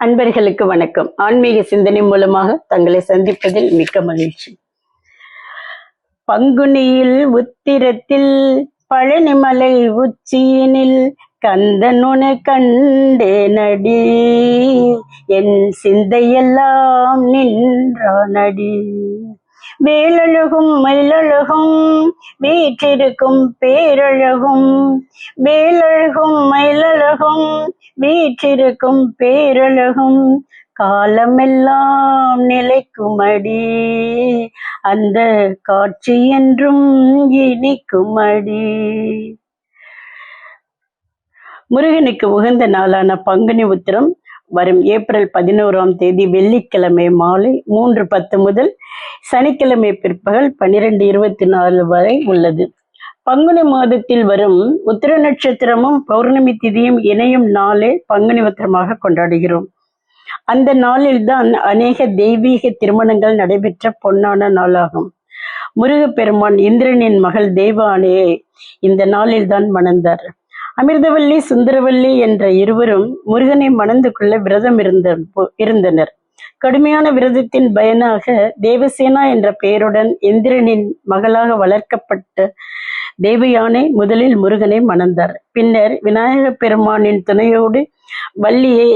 அன்பர்களுக்கு வணக்கம். ஆன்மீக சிந்தனை மூலமாக தங்களை சந்திப்பதில் மிக்க மகிழ்ச்சி. பங்குனியில் உத்திரத்தில் பழனிமலை உச்சியினில் கந்தனுனை கண்டேனடி என் சிந்தையெல்லாம் நின்றானடி வேலழகும் மயிலழகும் வீற்றிருக்கும் பேரழகும். வேலழகும் மயிலழகும் வீற்றிருக்கும் பேரழகும். காலமெல்லாம் நிலைக்குமடி அந்த காட்சி என்றும் இனிக்குமடி. முருகனுக்கு உகந்த நாளான பங்குனி உத்திரம். வரும் ஏப்ரல் பதினோராம் தேதி வெள்ளிக்கிழமை மாலை மூன்று பத்து முதல் சனிக்கிழமை பிற்பகல் பன்னிரெண்டு இருபத்தி நாலு வரை உள்ளது. பங்குனி மாதத்தில் வரும் உத்திர நட்சத்திரமும் பௌர்ணமி திதியும் இணையும் நாளே பங்குனி உத்திரமாக கொண்டாடுகிறோம். அந்த நாளில்தான் அநேக தெய்வீக திருமணங்கள் நடைபெற்ற பொன்னான நாளாகும். முருகப்பெருமான் இந்திரனின் மகள் தெய்வானையை இந்த நாளில்தான் மணந்தார். அமிர்தவல்லி சுந்தரவல்லி என்ற இருவரும் முருகனை மணந்து கொள்ள விரதம் இருந்த இருந்தனர். கடுமையான விரதத்தின் பயனாக தேவசேனா என்ற பெயருடன் இந்திரனின் மகளாக வளர்க்கப்பட்ட தேவயானை முதலில் முருகனை மணந்தார். பின்னர் விநாயக பெருமானின் துணையோடு வள்ளியை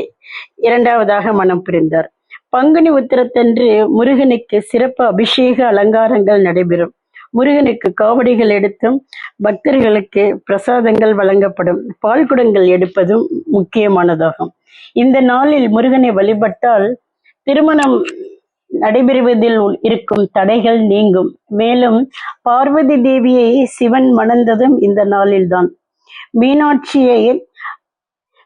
இரண்டாவதாக மனம் புரிந்தார். பங்குனி உத்திரத்தன்று முருகனுக்கு சிறப்பு அபிஷேக அலங்காரங்கள் நடைபெறும். முருகனுக்கு காவடிகள் எடுத்தும் பக்தர்களுக்கு பிரசாதங்கள் வழங்கப்படும். பால்குடங்கள் எடுப்பதும் முக்கியமானதாகும். இந்த நாளில் முருகனை வழிபட்டால் திருமணம் நடைபெறுவதில் இருக்கும் தடைகள் நீங்கும். மேலும் பார்வதி தேவியை சிவன் மணந்ததும் இந்த நாளில்தான். மீனாட்சியை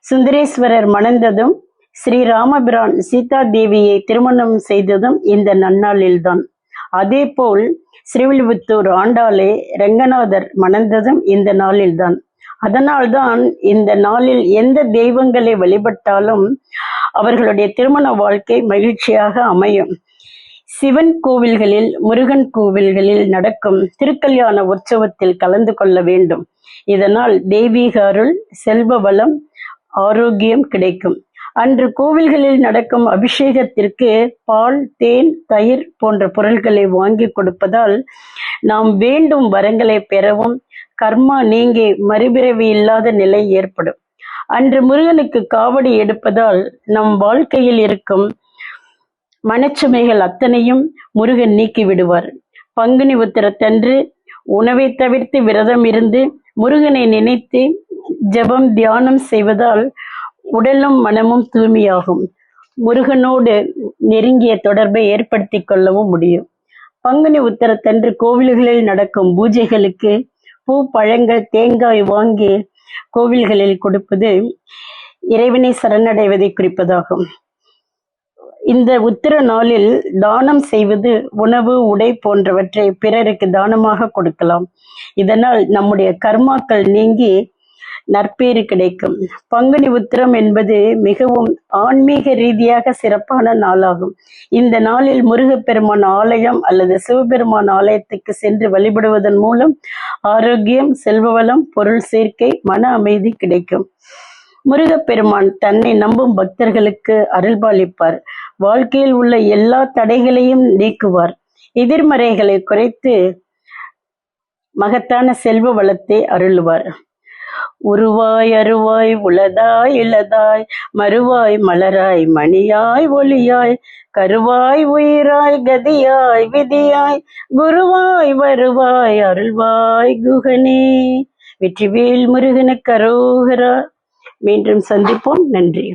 சுந்தரேஸ்வரர் மணந்ததும் ஸ்ரீ ராமபிரான் சீதா தேவியை திருமணம் செய்ததும் இந்த நன்னாளில்தான். அதேபோல் ஸ்ரீவில்லிபுத்தூர் ஆண்டாளே ரங்கநாதர் மணந்ததும் இந்த நாளில்தான். அதனால்தான் இந்த நாளில் எந்த தெய்வங்களை வழிபட்டாலும் அவர்களுடைய திருமண வாழ்க்கை மகிழ்ச்சியாக அமையும். சிவன் கோவில்களில் முருகன் கோவில்களில் நடக்கும் திருக்கல்யாண உற்சவத்தில் கலந்து கொள்ள வேண்டும். இதனால் தெய்வீக அருள் செல்வ வளம் ஆரோக்கியம் கிடைக்கும். அன்று கோவில்களில் நடக்கும் அபிஷேகத்திற்கு பால் தேன் தயிர் போன்ற பொருட்களை வாங்கி கொடுப்பதால் நாம் வேண்டும் வரங்களை பெறவும். கர்மா நீங்கி மறுபிறவி இல்லாத நிலை ஏற்படும். அன்று முருகனுக்கு காவடி எடுப்பதால் நம் வாழ்க்கையில் இருக்கும் மனச்சுமைகள் அத்தனையும் முருகன் நீக்கி விடுவார். பங்குனி உத்திரத்தன்று உணவை தவிர்த்து விரதம் இருந்து முருகனை நினைத்து ஜபம் தியானம் செய்வதால் உடலும் மனமும் தூய்மையாகும். முருகனோடு நெருங்கிய தொடர்பை ஏற்படுத்தி கொள்ளவும் முடியும். பங்குனி உத்தரத்தன்று கோவில்களில் நடக்கும் பூஜைகளுக்கு பூ பழங்கள் தேங்காய் வாங்கி கோவில்களில் கொடுப்பது இறைவனை சரணடைவதை குறிப்பதாகும். இந்த உத்திர நாளில் தானம் செய்வது உணவு உடை போன்றவற்றை பிறருக்கு தானமாக கொடுக்கலாம். இதனால் நம்முடைய கர்மாக்கள் நீங்கி நற்பேறு கிடைக்கும். பங்குனி உத்திரம் என்பது மிகவும் ஆன்மீக ரீதியாக சிறப்பான நாளாகும். இந்த நாளில் முருகப்பெருமான் ஆலயம் அல்லது சிவபெருமான் ஆலயத்துக்கு சென்று வழிபடுவதன் மூலம் ஆரோக்கியம் செல்வவளம் பொருள் சேர்க்கை மன அமைதி கிடைக்கும். முருகப்பெருமான் தன்னை நம்பும் பக்தர்களுக்கு அருள்பாலிப்பார். வாழ்க்கையில் உள்ள எல்லா தடைகளையும் நீக்குவார். எதிர்மறைகளை குறைத்து மகத்தான செல்வ வளத்தை அருளுவார். உருவாய் அருவாய் உளதாய் இளதாய் மறுவாய் மலராய் மணியாய் ஒளியாய் கருவாய் உயிராய் கதியாய் விதியாய் குருவாய் வருவாய் அருள்வாய் குகனே. வெற்றிவேல் முருகனுக்கு அரோகரா. மீண்டும் சந்திப்போம். நன்றி.